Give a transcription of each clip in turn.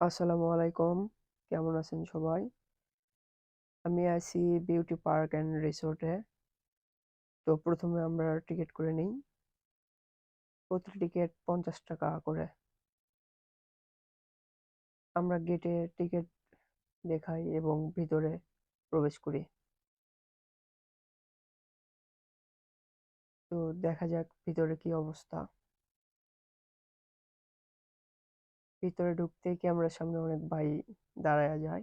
আসসালামু আলাইকুম। কেমন আছেন সবাই? আমি আছি বিউটি পার্ক অ্যান্ড রিসোর্টে তো প্রথমে আমরা টিকিট করে নিই। প্রতি টিকিট পঞ্চাশ টাকা করে। আমরা গেটে টিকিট দেখাই এবং ভিতরে প্রবেশ করি। তো দেখা যাক ভিতরে কি অবস্থা। ভিতরে ঢুকতেই ক্যামেরার সামনে অনেক ভাই দাঁড়ায় যায়।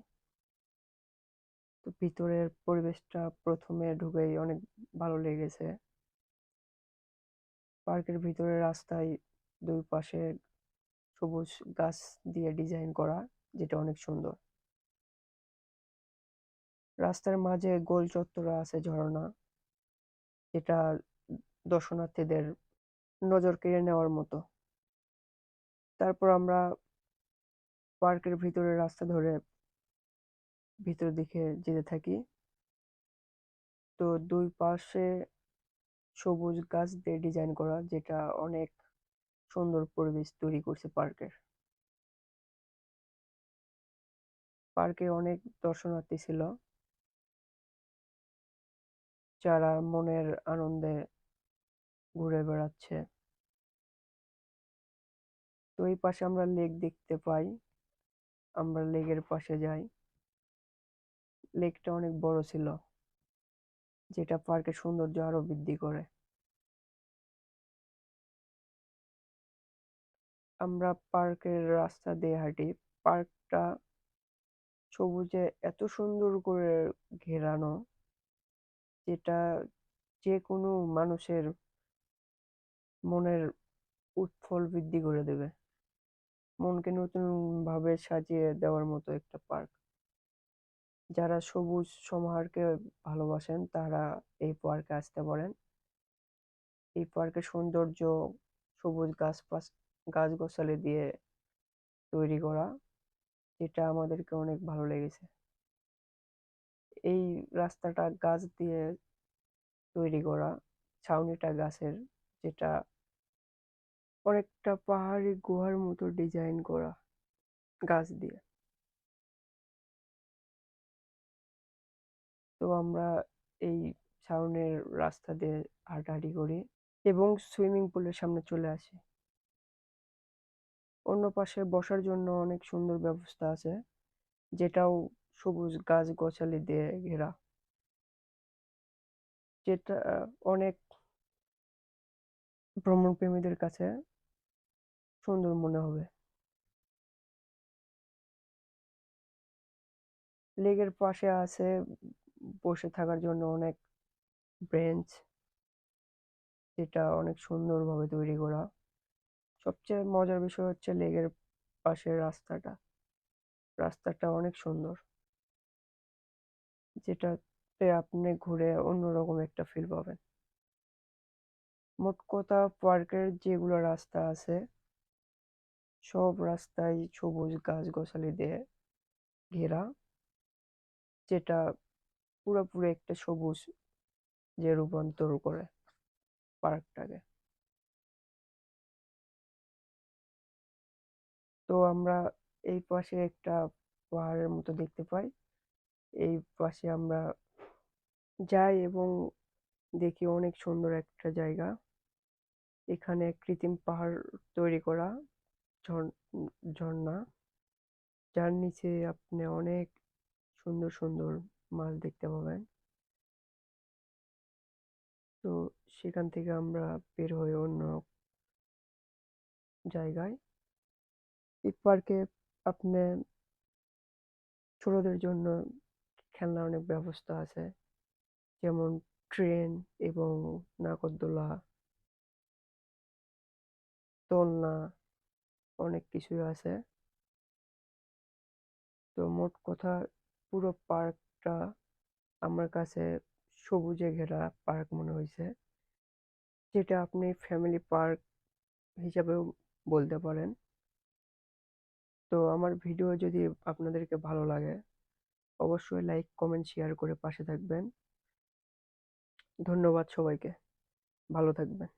তো ভিতরের পরিবেশটা প্রথমে ঢুকেই অনেক ভালো লেগেছে। পার্কের ভিতরে রাস্তায় দুই পাশে সবুজ গাছ দিয়ে ডিজাইন করা, যেটা অনেক সুন্দর। রাস্তার মাঝে গোল চত্বর আছে ঝর্ণা, যেটা দর্শনার্থীদের নজর কেড়ে নেওয়ার মতো। তারপর আমরা পার্কের ভিতরে রাস্তা ধরে ভিতর দিকে যেতে থাকি। তো দুই পাশে সবুজ গাছ দিয়ে ডিজাইন করা, যেটা অনেক সুন্দর পরিবেশ তৈরি করছে পার্কের। পার্কে অনেক দর্শনার্থী ছিল। যারা মনের আনন্দে ঘুরে বেড়াচ্ছে। তো এই পাশে আমরা লেক দেখতে পাই। আমরা লেকের পাশে যাই। লেকটা অনেক বড় ছিল। যেটা পার্কের সৌন্দর্য আরও বৃদ্ধি করে। আমরা পার্কের রাস্তা দিয়ে হাঁটি। পার্কটা সবুজে এত সুন্দর করে ঘেরানো যেটা যে কোনো মানুষের মনের উৎফল বৃদ্ধি করে দেবে। মনকে নতুন ভাবে সাজিয়ে দেওয়ার মতো একটা পার্ক। যারা সবুজ সমাহারকে ভালোবাসেন, তারা এই পার্কে আসতে পারেন। এই পার্কের সৌন্দর্য, সবুজ গাছ গাছগাছালি দিয়ে তৈরি করা, যেটা আমাদেরকে অনেক ভালো লেগেছে। এই রাস্তাটা গাছ দিয়ে তৈরি করা, ছাউনিটা গাছের, যেটা অনেকটা পাহাড়ি গুহার মতো ডিজাইন করা গাছ দিয়ে। তো আমরা এই ছাউনির রাস্তা দিয়ে হাঁটাহাঁটি করি এবং সুইমিং পুলের সামনে চলে আসি। অন্য পাশে বসার জন্য অনেক সুন্দর ব্যবস্থা আছে, যেটাও সবুজ গাছ গছালি দিয়ে ঘেরা। যেটা অনেক ভ্রমণ প্রেমীদের কাছে সুন্দর মনে হবে। লেকের পাশে আছে, বসে থাকার জন্য অনেক বেঞ্চ যেটা অনেক সুন্দরভাবে তৈরি করা। সবচেয়ে মজার বিষয় হচ্ছে লেকের পাশের রাস্তাটা। রাস্তাটা অনেক সুন্দর। যেটাতে আপনি ঘুরে অন্যরকম একটা ফিল পাবেন। মোট কথা পার্কের যেগুলো রাস্তা আছে সব রাস্তায় সবুজ গাছ গোছালি দিয়ে ঘেরা যেটা পুরোপুরি একটা সবুজ যে রূপান্তর করে পার্কটাকে তো আমরা এই পাশে একটা পাহাড়ের মতো দেখতে পাই এই পাশে আমরা যাই এবং দেখি অনেক সুন্দর একটা জায়গা এখানে কৃত্রিম পাহাড় তৈরি করা ঝর্ণা। যার নিচে আপনি অনেক সুন্দর সুন্দর মাছ দেখতে পাবেন। তো সেখান থেকে আমরা বের হয়ে অন্য জায়গায়। এই পার্কে আপনি ছোটদের জন্য খেলনার অনেক ব্যবস্থা আছে। যেমন ট্রেন এবং নাগরদোলা, দোলনা। অনেক কিছুই আছে। তো মোট কথা পুরো পার্কটা আমার কাছে সবুজে ঘেরা পার্ক মনে হয়েছে যেটা আপনি ফ্যামিলি পার্ক হিসাবেও বলতে পারেন। তো আমার ভিডিও যদি আপনাদেরকে ভালো লাগে, অবশ্যই লাইক, কমেন্ট, শেয়ার করে পাশে থাকবেন। ধন্যবাদ সবাইকে। ভালো থাকবেন।